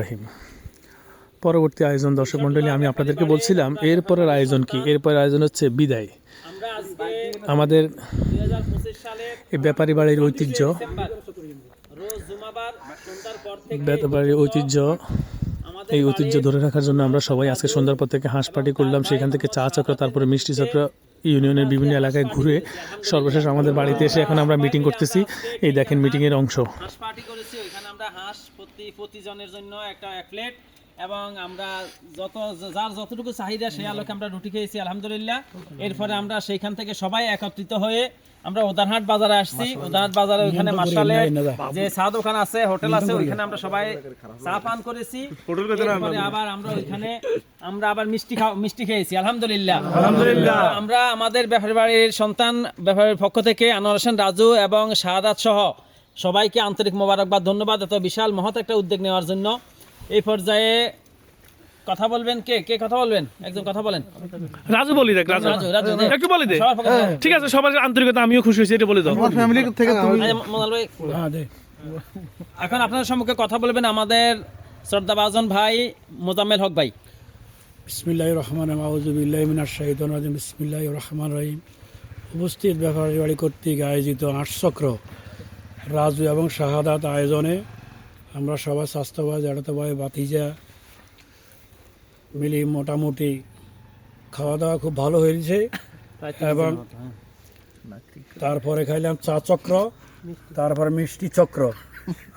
রহিম। পরবর্তী আয়োজন দর্শক মণ্ডলী আমি আপনাদেরকে বলছিলাম এরপরের আয়োজন কি? এরপরের আয়োজন হচ্ছে বিদায়। আমাদের ব্যাপারী বাড়ির ঐতিহ্য ব্যাপারী ঐতিহ্য এই ঐতিহ্য ধরে রাখার জন্য আমরা সবাই আজকে সন্ধ্যার পর থেকে হাঁস পার্টি করলাম। সেখান থেকে চা চক্র তারপরে মিষ্টি চক্র ইউনিয়নের বিভিন্ন এলাকায় ঘুরে সর্বশেষ আমাদের বাড়িতে এসে এখন আমরা মিটিং করতেছি। এই দেখেন মিটিংয়ের অংশ। পার্টি করেছি, ওইখানে আমরা হাঁস প্রতি প্রতিজনের জন্য একটা এক প্লেট এবং আমরা যত যার যতটুকু চাহিদা সেই আলোকে আমরা রুটি খেয়েছি আলহামদুলিল্লাহ। এরপরে আমরা সেইখান থেকে সবাই একত্রিত হয়ে আমরা উদারহাট বাজারে আসছি। উদারহাট বাজারে ওইখানে মাসালে যে। চা দোকান আছে হোটেল আছে ওইখানে আমরা সবাই চা পান করেছি। আবার আমরা ওইখানে আমরা আবার মিষ্টি খাও মিষ্টি খেয়েছি আলহামদুলিল্লাহ। আলহামদুলিল্লাহ। আমরা আমাদের ব্যাপারী বাড়ির সন্তান ব্যাপারীর পক্ষ থেকে আনোয়ার হোসেন রাজু এবং শাহাদাত সহ সবাইকে আন্তরিক মোবারকবাদ ধন্যবাদ। এত বিশাল মহৎ একটা উদ্যোগ নেওয়ার জন্য। এই পর্যায়ে কথা বলবেন কে? কে কথা বলবেন? একজন কথা বলেন। রাজু বলি দেখ রাজু। রাজু একটু বলে দে। ঠিক আছে সবার আন্তরিকতা আমিও খুশি হয়েছি এটা বলে দাও। আমার ফ্যামিলি থেকে তুমি আচ্ছা, মোনাল ভাই, এখন আপনাদের সম্মুখে কথা বলবেন আমাদের শ্রদ্ধাভাজন ভাই মোজাম্মেল হক ভাই। বিসমিল্লাহ রহমান মাউজুবিল্লাহ মিনার শাহিদন রাজিম বিসমিল্লাহ রহমান রহিম। উপস্থিত ব্যাপারী বাড়ি কর্তৃক আয়োজিত আটচক্র রাজু এবং শাহাদাত আয়োজনে আমরা সবাই স্বাস্থ্যবায় জাড়াতবায় বাতিজা মিলি মোটামুটি খাওয়া দাওয়া খুব ভালো হয়েছে এবং তারপরে খাইলাম চা চক্র তারপরে মিষ্টি চক্র।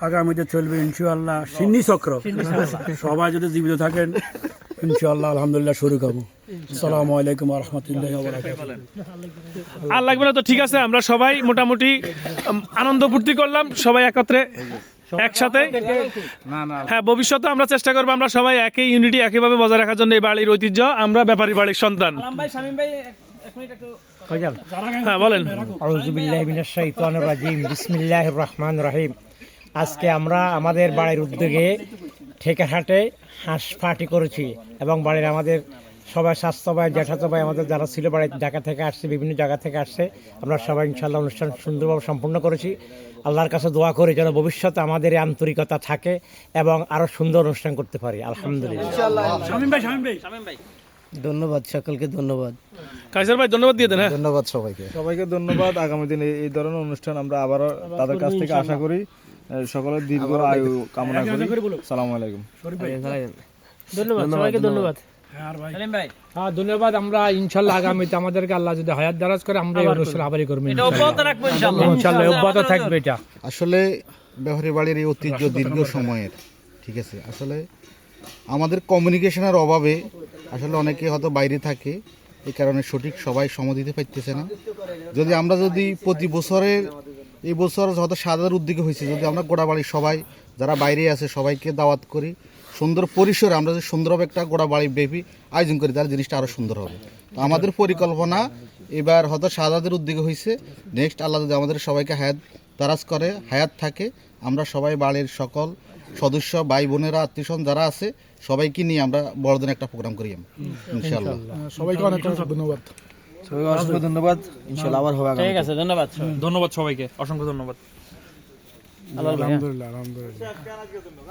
আগামীতে চলবে ইনশাআল্লাহ সিন্নি চক্র। সবাই যদি জীবিত থাকেন ইনশাআল্লাহ আলহামদুলিল্লাহ শুরু করব। আসসালামু আলাইকুম রহমতুল্লাহ আর লাগবে না তো ঠিক আছে আমরা সবাই মোটামুটি আনন্দ ফুর্তি করলাম সবাই একত্রে একসাথে? হ্যাঁ ভবিষ্যতে আমরা চেষ্টা করব আমরা সবাই একই ইউনিটি একইভাবে বজায় রাখার জন্য এই বাড়ির ঐতিহ্য আমরা ব্যাপারী বাড়ির সন্তান। আলাম ভাই শামীম ভাই এক- এক মিনিট একটু হ্যাঁ বলেন। আউজুবিল্লাহ মিনাশ শাইতানির রাজিম বিসমিল্লাহির রহমানির রহিম। আজকে আমরা আমাদের বাড়ির উদ্যোগে ঠেকাহাটে হাঁস পার্টি করেছি এবং বাড়ির আমাদের সবাই স্বাস্থ্য ভাই জ্যাঠাতো ভাই আমাদের যারা ছিল বাড়ির ঢাকা থেকে আসছে বিভিন্ন জায়গা থেকে আসছে আমরা সবাই ইনশাল্লাহ অনুষ্ঠান সুন্দরভাবে সম্পূর্ণ করেছি। আল্লাহর কাছে দোয়া করি যেন ভবিষ্যতে আমাদের এই আন্তরিকতা থাকে এবং আরও সুন্দর অনুষ্ঠান করতে পারি। আলহামদুলিল্লাহ। শামিম ভাই শামিম ভাই। শামীম ভাই। ধন্যবাদ সকলকে ধন্যবাদ। কাইসার ভাই ধন্যবাদ দিয়ে দেন হ্যাঁ। ধন্যবাদ সবাইকে। সবাইকে ধন্যবাদ। আগামী দিনে এই ধরনের অনুষ্ঠান আমরা আবারও তাদের কাছ থেকে আশা করি সকলের দীর্ঘ আয়ু কামনা করি। সালাম আলাইকুম। ধন্যবাদ সবাইকে ধন্যবাদ। হ্যাঁ ধন্যবাদ। আমরা ইনশাল্লাহ আগামীতে আমাদেরকে আল্লাহ যদি হায়াত দারাজ করে আমরা এই অনুষ্ঠান আবারই করব এটা অব্যাহত রাখব ইনশাআল্লাহ ইনশাল্লাহ অব্যাহত থাকবে এটা। আসলে ব্যবহারী বাড়ির এই ঐতিহ্য দীর্ঘ সময়ের ঠিক আছে? আসলে আমাদের কমিউনিকেশনের অভাবে আসলে অনেকে হয়তো বাইরে থাকে এই কারণে সঠিক সবাই সময় দিতে পারতেছে না। যদি আমরা যদি প্রতি বছরের এই বছর হয়তো সাদার উদ্যোগে হয়েছে যদি আমরা গোড়াবাড়ির সবাই যারা বাইরে আছে সবাইকে দাওয়াত করি সুন্দর পরিসরে আমরা যদি সুন্দরভাবে একটা গোড়াবাড়ি ব্যাপী আয়োজন করি তাহলে জিনিসটা আরও সুন্দর হবে। তো আমাদের পরিকল্পনা এবার হয়তো সাদাদের উদ্যোগে হয়েছে নেক্সট আল্লাহ যদি আমাদের সবাইকে হায়াত তারাজ করে হায়াত থাকে আমরা সবাই বাড়ির সকল সদস্য ভাই বোনেরা আত্মীয়স্বজন যারা আছে সবাইকে নিয়ে আমরা বড়দিন একটা প্রোগ্রাম করি ইনশাআল্লাহ। সবাইকে অনেক অনেক ধন্যবাদ। সবাইকে অসংখ্য ধন্যবাদ। ইনশাল্লাহ আবার হবে আগামী ঠিক আছে ধন্যবাদ ধন্যবাদ সবাইকে অসংখ্য ধন্যবাদ। আলহামদুলিল্লাহ আলহামদুলিল্লাহ।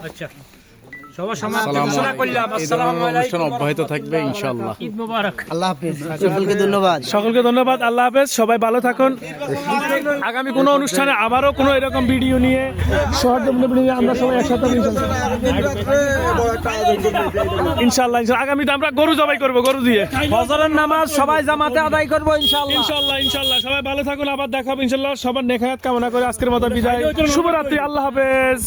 আচ্ছা অনুষ্ঠান অব্যাহত থাকবে ইনশাআল্লাহ। ঈদ মুবারক। আল্লাহ হাফিজ। সকলকে ধন্যবাদ। সকলকে ধন্যবাদ আল্লাহ হাফেজ সবাই ভালো থাকুন। আগামী কোনো অনুষ্ঠানে আবারও কোনো এরকম ভিডিও নিয়ে নিয়ে আমরা সবাই একসাথে আগামীতে আমরা গরু জবাই করব গরু দিয়ে। ফজরের নামাজ সবাই জামাতে আদায় করব ইনশাআল্লাহ। ইনশাল্লাহ ইনশাল্লাহ সবাই ভালো থাকুন আবার দেখা হবে ইনশাল্লাহ সবার নেখায়াত কামনা করে আজকের মতো বিদায়। শুভরাত্রি। আল্লাহ হাফেজ।